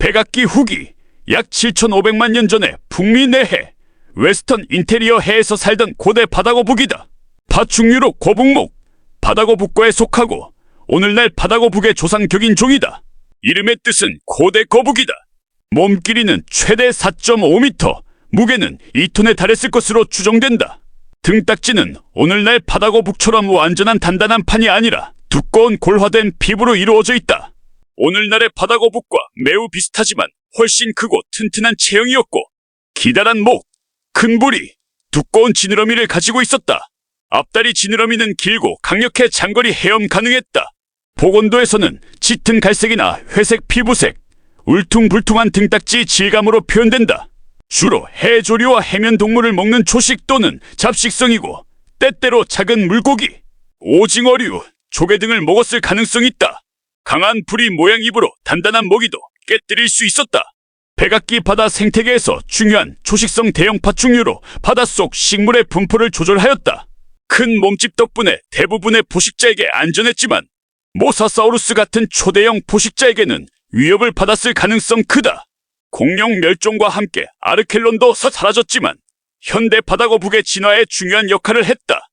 백악기 후기 약 7,500만 년 전에 북미 내해 웨스턴 인테리어 해에서 살던 고대 바다거북이다. 파충류로 거북목, 바다거북과에 속하고 오늘날 바다거북의 조상격인 종이다. 이름의 뜻은 고대 거북이다. 몸 길이는 최대 4.5m, 무게는 2톤에 달했을 것으로 추정된다. 등딱지는 오늘날 바다거북처럼 완전한 단단한 판이 아니라 두꺼운 골화된 피부로 이루어져 있다. 오늘날의 바다거북과 매우 비슷하지만 훨씬 크고 튼튼한 체형이었고 기다란 목, 큰 부리, 두꺼운 지느러미를 가지고 있었다. 앞다리 지느러미는 길고 강력해 장거리 헤엄 가능했다. 복원도에서는 짙은 갈색이나 회색 피부색, 울퉁불퉁한 등딱지 질감으로 표현된다. 주로 해조류와 해면 동물을 먹는 초식 또는 잡식성이고 때때로 작은 물고기, 오징어류, 조개 등을 먹었을 가능성이 있다. 강한 부리 모양 입으로 단단한 먹이도 깨뜨릴 수 있었다. 백악기 바다 생태계에서 중요한 초식성 대형 파충류로 바닷속 식물의 분포를 조절하였다. 큰 몸집 덕분에 대부분의 포식자에게 안전했지만 모사사우루스 같은 초대형 포식자에게는 위협을 받았을 가능성 크다. 공룡 멸종과 함께 아르켈론도 사- 사라졌지만 현대 바다거북의 진화에 중요한 역할을 했다.